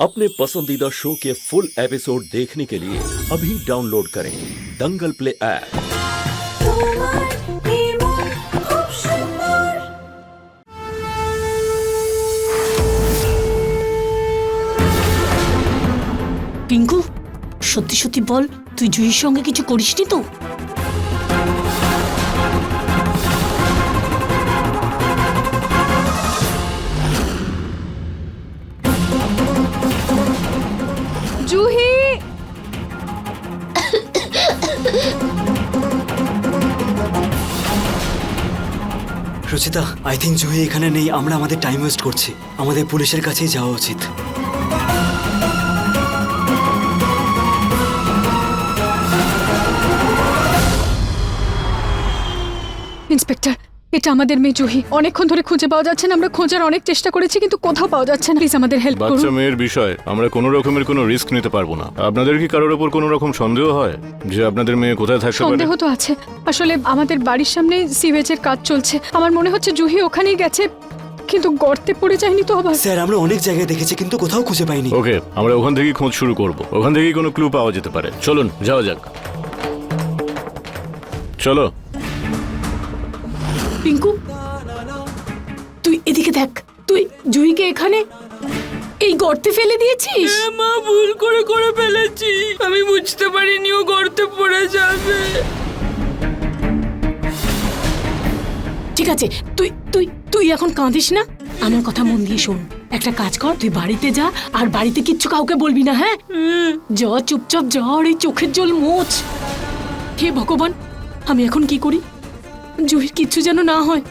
अपने पसंदीदा शो के फुल एपिसोड देखने के लिए अभी डाउनलोड करें दंगल प्ले ऐप তোমার নির্মল খুব সুন্দর পিঙ্কু সত্যি সত্যি বল তুই জুহির সঙ্গে কিছু করিসনি তো রুচিতা আই থিঙ্ক জুহি এখানে নেই, আমরা আমাদের টাইম ওয়েস্ট করছি। আমাদের পুলিশের কাছেই যাওয়া উচিত। ইন্সপেক্টর এটা আমাদের মেয়ে জুহি। অনেকক্ষণ ধরে খুঁজে পাওয়া যাচ্ছে না আমরা খোঁজার অনেক চেষ্টা করেছি কিন্তু কোথাও পাওয়া যাচ্ছে না। প্লিজ আমাদের হেল্প করুন। বাচ্চা মেয়ের বিষয় আমরা কোনো রকমের কোনো রিস্ক নিতে পারব না। আপনাদের কি কারোর ওপর কোনো রকম সন্দেহ হয় যে আপনাদের মেয়ে কোথায় থাকতে পারে? সন্দেহ তো আছে। আসলে আমাদের বাড়ির সামনে সিওয়েজের কাজ চলছে। আমার মনে হচ্ছে জুহি ওখানেই গেছে কিন্তু গর্তে পড়ে যায়নি তো আবার। স্যার আমরা অনেক জায়গায় দেখেছি কিন্তু কোথাও খুঁজে পাইনি। ওকে আমরা ওখান থেকেই খোঁজ শুরু করব। ওখান থেকেই কোনো ক্লু পাওয়া যেতে পারে। চলুন যাওয়া যাক। চলো পিঙ্কু। তুই এদিকে দেখ তুই জুইকে এখানে এই গর্তে ফেলে দিয়েছিস? হ্যাঁ, মা ভুল করে করে ফেলেছি। আমি বুঝতে পারিনি ও গর্তে পড়ে যাবে। ঠিক আছে তুই তুই তুই এখন কাঁদিস না। আমার কথা মন দিয়ে শোন। একটা কাজ কর তুই বাড়িতে যা আর বাড়িতে কিচ্ছু কাউকে বলবি না হ্যাঁ? জ চুপচাপ জ্বর এই চোখের জল মোচ। হে ভগবান আমি এখন কি করি? জুহির কিচ্ছু যেন না হয়।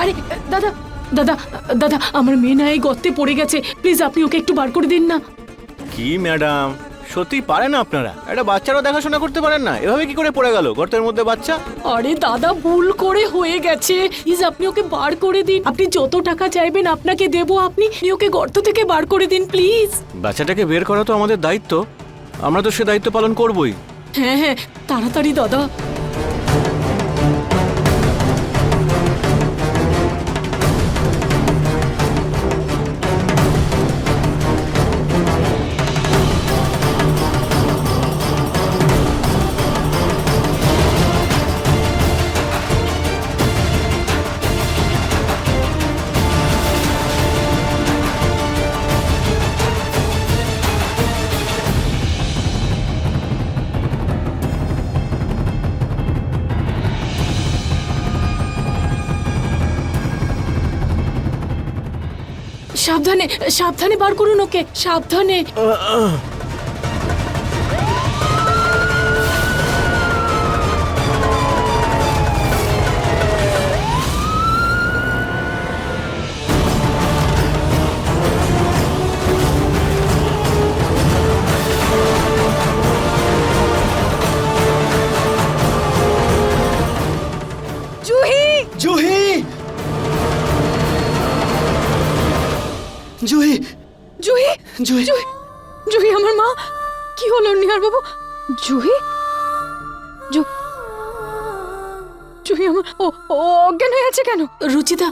আরে দাদা দাদা দাদা আমার মেয়ে না এই গর্তে পড়ে গেছে। প্লিজ আপনি ওকে একটু বার করে দিন না। কি ম্যাডাম? সত্যি পারেন আপনারা? একটা বাচ্চারও দেখাশোনা করতে পারেন না। এভাবে কি করে পড়ে গেল গর্তের মধ্যে বাচ্চা? আরে দাদা ভুল করে হয়ে গেছে। প্লিজ আপনি ওকে বার করে দিন। আপনি যত টাকা চাইবেন আপনাকে দেবো আপনি ওকে গর্ত থেকে বার করে দিন প্লিজ। বাচ্চাটাকে বের করা তো আমাদের দায়িত্ব। আমরা তো সে দায়িত্ব পালন করবই। হ্যাঁ হ্যাঁ তাড়াতাড়ি দাদা। সাবধানে সাবধানে বার করুন ওকে সাবধানে। জুহি! জুহি! জুহি! জুহি! জুহি আমার মা! কি হলো নিহার বাবু জুহি? জু জুহি আমার ও ও অজ্ঞান হয়ে আছে কেন? রুচিতা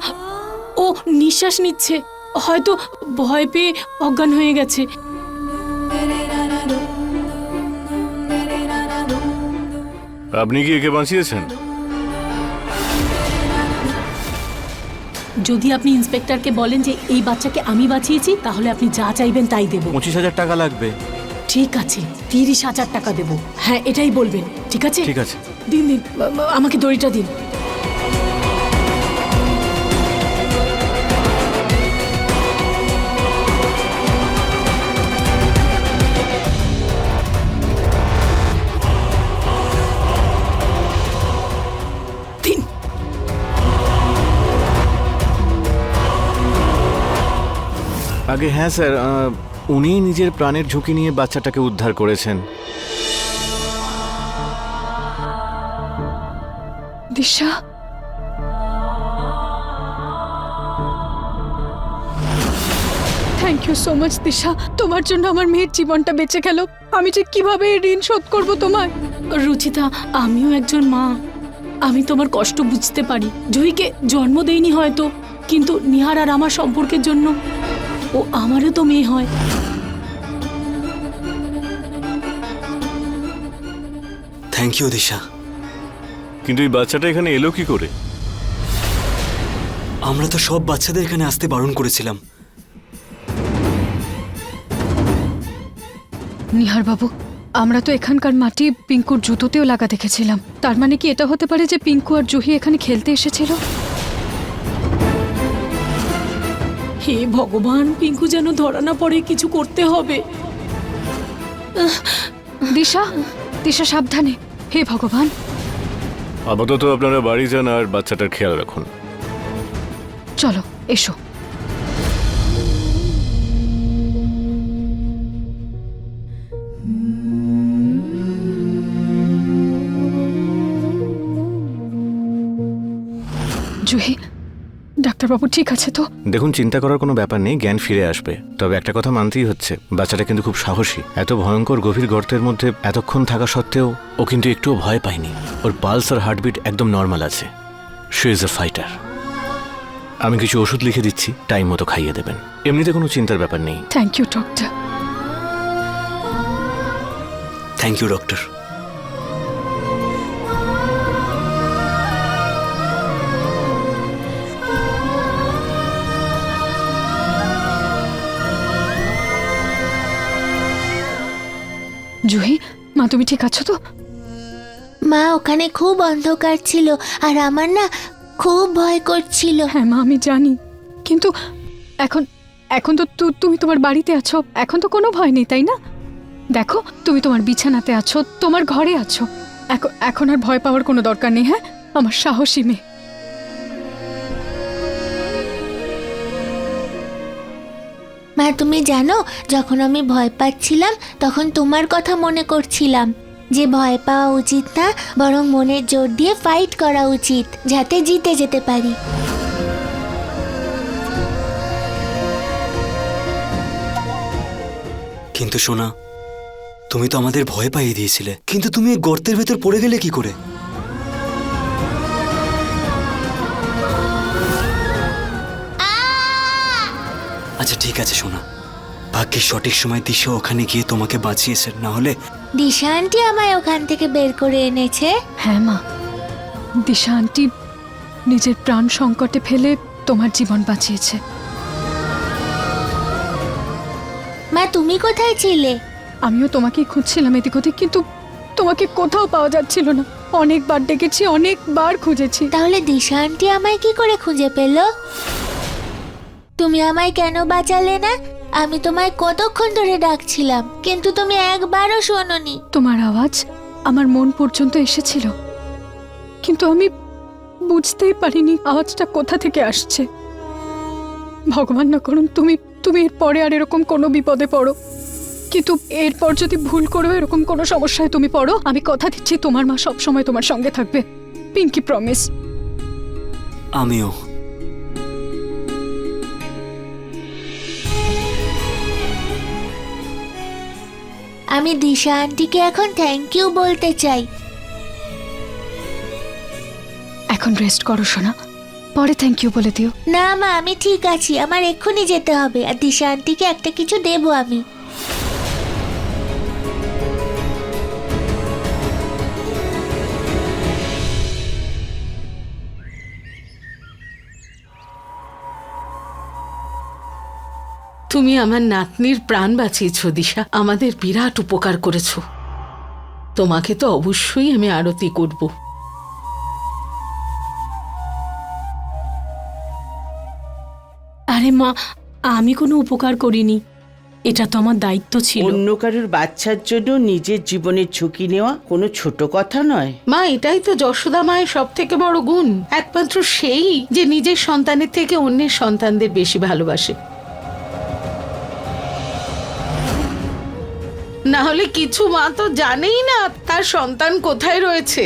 ও নিঃশ্বাস নিচ্ছে। হয়তো ভয় পেয়ে অজ্ঞান হয়ে গেছে। আপনি কি একে বাঁচিয়েছেন? যদি আপনি ইন্সপেক্টরকে বলেন যে এই বাচ্চাকে আমি বাঁচিয়েছি তাহলে আপনি যা চাইবেন তাই দেব। পঁচিশ হাজার টাকা লাগবে। ঠিক আছে তিরিশ হাজার টাকা দেব। হ্যাঁ এটাই বলবেন ঠিক আছে? ঠিক আছে। দিন দিন আমাকে দড়িটা দিন। আগে হ্যাঁ স্যার আহ, উনি নিজের প্রাণের ঝুঁকি নিয়ে বাচ্চাটাকে উদ্ধার করেছেন। Disha? Thank you so much Disha. তোমার জন্য আমার মেয়ের জীবনটা বেঁচে গেল। আমি যে কীভাবে ঋণ শোধ করব তোমার রুচিতা আমিও একজন মা। আমি তোমার কষ্ট বুঝতে পারি। জয়ীকে জন্ম দেইনি হয়তো কিন্তু নিহার আর আমার সম্পর্কের জন্য ও আমারও তো মেয়ে হয়। Thank you Disha. কিন্তু এই বাচ্চাটা এখানে এলো কি করে? আমরা তো সব বাচ্চাদের এখানে আসতে বারণ করেছিলাম। নিহার বাবু আমরা তো এখানকার মাটি পিঙ্কুর জুতোতেও লাগা দেখেছিলাম। তার মানে কি এটা হতে পারে যে পিঙ্কু আর জুহি এখানে খেলতে এসেছিল? হে ভগবান পিঙ্কু যেন ধরা না পড়ে কিছু করতে হবে। দিশা দিশা সাবধানে। হে ভগবান। আপাতত আপনারা বাড়ি যান আর বাচ্চাটার খেয়াল রাখুন। চলো এসো। জুহি ডাক্তারবাবু ঠিক আছে তো? দেখুন চিন্তা করার কোনো ব্যাপার নেই জ্ঞান ফিরে আসবে। তবে একটা কথা মানতেই হচ্ছে বাচ্চাটা কিন্তু খুব সাহসী। এত ভয়ঙ্কর গভীর গর্তের মধ্যে এতক্ষণ থাকা সত্ত্বেও ও কিন্তু একটুও ভয় পায়নি। ওর পালস আর হার্টবিট একদম নর্মাল আছে। শি ইজ এ ফাইটার আমি কিছু ওষুধ লিখে দিচ্ছি টাইম মতো খাইয়ে দেবেন। এমনিতে কোনো চিন্তার ব্যাপার নেই। Thank you doctor thank you doctor Juhi মা তুমি ঠিক আছো তো? মা ওখানে খুব অন্ধকার ছিল আর আমার না খুব ভয় করছিল। হ্যাঁ মা আমি জানি। কিন্তু এখন এখন তো তু- তুমি তোমার বাড়িতে আছো। এখন তো কোনো ভয় নেই তাই না? দেখো তুমি তোমার বিছানাতে আছো তোমার ঘরে আছো। এখন এখন আর ভয় পাওয়ার কোনো দরকার নেই হ্যাঁ? আমার সাহসী মেয়ে। মা তুমি জানো, যখন আমি ভয় পাচ্ছিলাম, তখন তোমার কথা মনে করছিলাম। যে ভয় পাওয়া উচিত না, বরং মনের জোর দিয়ে ফাইট করা উচিত, যাতে জিতে যেতে পারি। কিন্তু সোনা, তুমি তো আমাদের ভয় পাইয়ে দিয়েছিলে। কিন্তু তুমি গর্তের ভেতর পড়ে গেলে কি করে? আচ্ছা ঠিক আছে সোনা। ভাগ্যের সঠিক সময় দিশা ওখানে গিয়ে তোমাকে বাঁচিয়েছেন না হলে দিশা আন্টি আমায় ওখান থেকে বের করে এনেছে। হ্যাঁ মা। দিশা আন্টি নিজের প্রাণ সংকটে ফেলে তোমার জীবন বাঁচিয়েছে। মা তুমি কোথায় ছিলে? আমিও তোমাকেই খুঁজছিলাম এদিক ওদিক কিন্তু তোমাকে কোথাও পাওয়া যাচ্ছিল না। অনেকবার ডেকেছি অনেকবার খুঁজেছি। তাহলে দিশা আন্টি আমায় কি করে খুঁজে পেল? তুমি আমায় কেন বাঁচালে না? আমি তোমায় কতক্ষণ ধরে ডাকছিলাম কিন্তু তুমি একবারও শোনোনি। তোমার আওয়াজ আমার মন পর্যন্ত এসেছিল কিন্তু আমি বুঝতেই পারিনি আওয়াজটা কোথা থেকে আসছে। ভগবান না করুন তুমি তুমি এরপরে আর এরকম কোনো বিপদে পড়ো। কিন্তু এরপর যদি ভুল করো এরকম কোনো সমস্যায় তুমি পড়ো আমি কথা দিচ্ছি তোমার মা সব সময় তোমার সঙ্গে থাকবে। Pinky promise. আমিও। আমি দিশা আন্টিকে এখন থ্যাংক ইউ বলতে চাই। এখন রেস্ট করো শোনা পরে থ্যাংক ইউ বলে দিও। না মা আমি ঠিক আছি। আমার এক্ষুনি যেতে হবে। আর দিশা আন্টিকে একটা কিছু দেবো আমি। তুমি আমার নাতনির প্রাণ বাঁচিয়েছ দিশা। আমাদের বিরাট উপকার করেছ। তোমাকে তো অবশ্যই আমি আরতি করব। আরে মা আমি কোনো উপকার করিনি। এটা তো আমার দায়িত্ব ছিল। অন্য কারোর বাচ্চার জন্য নিজের জীবনের ঝুঁকি নেওয়া কোনো ছোট কথা নয়। মা এটাই তো যশোদা মায়ের সব থেকে বড় গুণ। একমাত্র সেই যে নিজের সন্তানের থেকে অন্যের সন্তানদের বেশি ভালোবাসে। না হলে কিছু মা তো জানেই না তার সন্তান কোথায় রয়েছে।